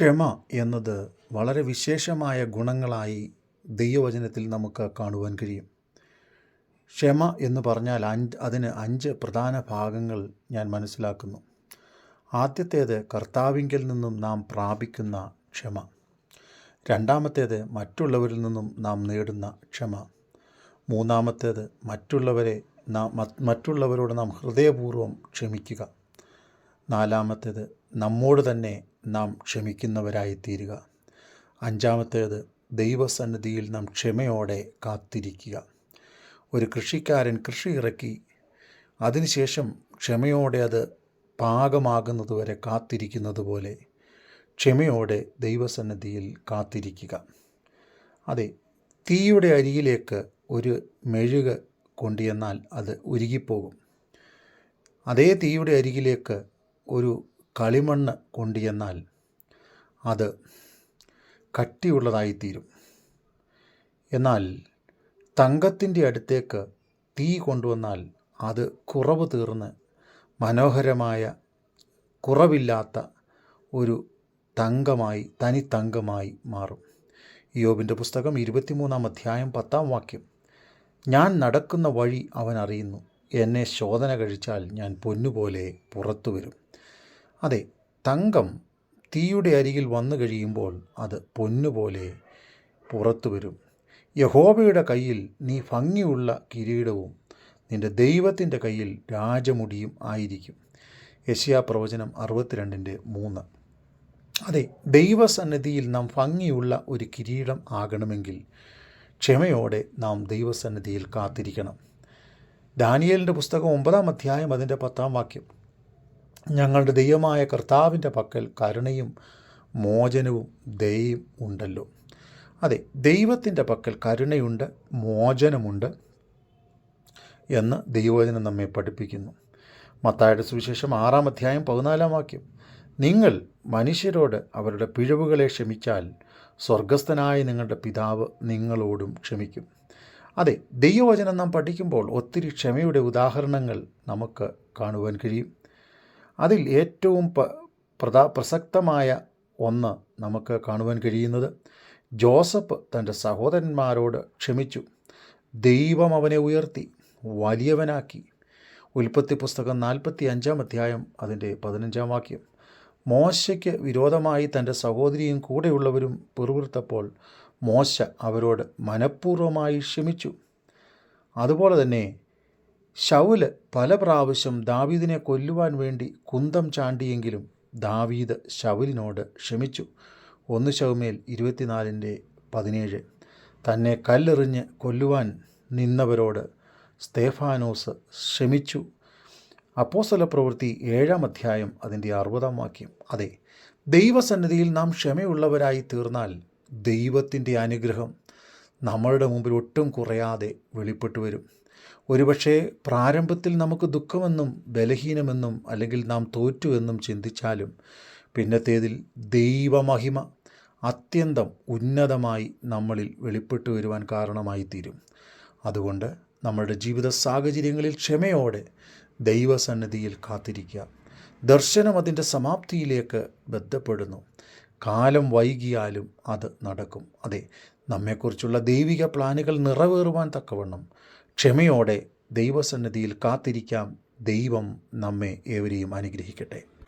ക്ഷമ എന്നത് വളരെ വിശേഷമായ ഗുണങ്ങളായി ദൈവവചനത്തിൽ നമുക്ക് കാണുവാൻ കഴിയും. ക്ഷമ എന്ന് പറഞ്ഞാൽ അഞ്ച് അതിന് അഞ്ച് പ്രധാന ഭാഗങ്ങൾ ഞാൻ മനസ്സിലാക്കുന്നു. ആദ്യത്തേത് കർത്താവിങ്കിൽ നിന്നും നാം പ്രാപിക്കുന്ന ക്ഷമ. രണ്ടാമത്തേത് മറ്റുള്ളവരിൽ നിന്നും നാം നേടുന്ന ക്ഷമ. മൂന്നാമത്തേത് മറ്റുള്ളവരെ നാം മറ്റുള്ളവരോട് നാം ഹൃദയപൂർവം ക്ഷമിക്കുക. നാലാമത്തേത് നമ്മോട് തന്നെ നാം ക്ഷമിക്കുന്നവരായി തീരുക അഞ്ചാമത്തേത് ദൈവസന്നിധിയിൽ നാം ക്ഷമയോടെ കാത്തിരിക്കുക. ഒരു കൃഷിക്കാരൻ കൃഷി ഇറക്കി അതിനുശേഷം ക്ഷമയോടെ അത് പാകമാകുന്നതുവരെ കാത്തിരിക്കുന്നത് പോലെ ക്ഷമയോടെ ദൈവസന്നിധിയിൽ കാത്തിരിക്കുക. അതെ തീയുടെ അരിയിലേക്ക് ഒരു മെഴുക് കൊണ്ടുവന്നാൽ അത് ഉരുകിപ്പോകും. അതേ തീയുടെ അരികിലേക്ക് ഒരു കളിമണ്ണ് കൊണ്ടുചെന്നാൽ അത് കട്ടിയുള്ളതായിത്തീരും. എന്നാൽ തങ്കത്തിന്റെ അടുത്തേക്ക് തീ കൊണ്ടുവന്നാൽ അത് കുറവ് തീർന്ന് മനോഹരമായ കുറവില്ലാത്ത ഒരു തങ്കമായി തനി തങ്കമായി മാറും. യോബിന്റെ പുസ്തകം ഇരുപത്തിമൂന്നാം അധ്യായം പത്താം വാക്യം. ഞാൻ നടക്കുന്ന വഴി അവൻ അറിയുന്നു. എന്നെ ശോധന കഴിച്ചാൽ ഞാൻ പൊന്നുപോലെ പുറത്തു വരും അതെ തങ്കം തീയുടെ അരികിൽ വന്നു കഴിയുമ്പോൾ അത് പൊന്നുപോലെ പുറത്തു വരും. യഹോബയുടെ കയ്യിൽ നീ ഭംഗിയുള്ള കിരീടവും നിന്റെ ദൈവത്തിന്റെ കയ്യിൽ രാജമുടിയും ആയിരിക്കും. യശ്യാ പ്രവചനം അറുപത്തിരണ്ടിന്റെ മൂന്ന്. അതെ ദൈവസന്നിധിയിൽ നാം ഭംഗിയുള്ള ഒരു കിരീടം ആകണമെങ്കിൽ ക്ഷമയോടെ നാം ദൈവസന്നിധിയിൽ കാത്തിരിക്കണം. ദാനിയലിന്റെ പുസ്തകം ഒമ്പതാം അധ്യായം അതിന്റെ പത്താം വാക്യം. ഞങ്ങളുടെ ദൈവമായ കർത്താവിന്റെ പക്കൽ കരുണയും മോചനവും ദയയും ഉണ്ടല്ലോ. അതെ ദൈവത്തിന്റെ പക്കൽ കരുണയുണ്ട് മോചനമുണ്ട് എന്ന് ദൈവവചനം നമ്മെ പഠിപ്പിക്കുന്നു. മത്തായുടെ സുവിശേഷം ആറാം അധ്യായം പതിനാലാം വാക്യം. നിങ്ങൾ മനുഷ്യരോട് അവരുടെ പിഴവുകളെ ക്ഷമിച്ചാൽ സ്വർഗസ്ഥനായ നിങ്ങളുടെ പിതാവ് നിങ്ങളോടും ക്ഷമിക്കും. അതെ ദൈവവചനം നാം പഠിക്കുമ്പോൾ ഒത്തിരി ക്ഷമയുടെ ഉദാഹരണങ്ങൾ നമുക്ക് കാണുവാൻ കഴിയും. അതിൽ ഏറ്റവും പ്രധാ പ്രസക്തമായ ഒന്ന് നമുക്ക് കാണുവാൻ കഴിയുന്നത് ജോസഫ് തന്റെ സഹോദരന്മാരോട് ക്ഷമിച്ചു. ദൈവം അവനെ ഉയർത്തി വലിയവനാക്കി. ഉൽപ്പത്തി പുസ്തകം നാൽപ്പത്തി അഞ്ചാം അധ്യായം അതിന്റെ പതിനഞ്ചാം വാക്യം. മോശയ്ക്ക് വിരോധമായി തന്റെ സഹോദരിയും കൂടെയുള്ളവരും പിറുവിർത്തപ്പോൾ മോശ അവരോട് മനഃപൂർവമായി ക്ഷമിച്ചു. അതുപോലെ തന്നെ ശൗൽ പല പ്രാവശ്യം ദാവീദിനെ കൊല്ലുവാൻ വേണ്ടി കുന്തം ചാണ്ടിയെങ്കിലും ദാവീദ് ശൗലിനോട് ക്ഷമിച്ചു. ഒന്ന് ശൗമേൽ ഇരുപത്തിനാലിന്റെ പതിനേഴ്. തന്നെ കല്ലെറിഞ്ഞ് കൊല്ലുവാൻ നിന്നവരോട് സ്തേഫാനോസ് ക്ഷമിച്ചു. അപ്പോസ്തല പ്രവൃത്തി ഏഴാം അധ്യായം അതിന്റെ അറുപതാം വാക്യം. അതെ ദൈവസന്നിധിയിൽ നാം ക്ഷമയുള്ളവരായി തീർന്നാൽ ദൈവത്തിന്റെ അനുഗ്രഹം നമ്മളുടെ മുമ്പിൽ ഒട്ടും കുറയാതെ വെളിപ്പെട്ടു വരും ഒരുപക്ഷെ പ്രാരംഭത്തിൽ നമുക്ക് ദുഃഖമെന്നും ബലഹീനമെന്നും അല്ലെങ്കിൽ നാം തോറ്റുവെന്നും ചിന്തിച്ചാലും പിന്നത്തേതിൽ ദൈവമഹിമ അത്യന്തം ഉന്നതമായി നമ്മളിൽ വെളിപ്പെട്ടു വരുവാൻ കാരണമായി തീരും അതുകൊണ്ട് നമ്മളുടെ ജീവിത സാഹചര്യങ്ങളിൽ ക്ഷമയോടെ ദൈവസന്നിധിയിൽ കാത്തിരിക്കുക. ദർശനം അതിന്റെ സമാപ്തിയിലേക്ക് ബന്ധപ്പെടുന്നു. കാലം വൈകിയാലും അത് നടക്കും. അതെ നമ്മെക്കുറിച്ചുള്ള ദൈവിക പ്ലാനുകൾ നിറവേറുവാൻ തക്കവണ്ണം ക്ഷമയോടെ ദൈവസന്നിധിയിൽ കാത്തിരിക്കാം. ദൈവം നമ്മെ ഏവരെയും അനുഗ്രഹിക്കട്ടെ.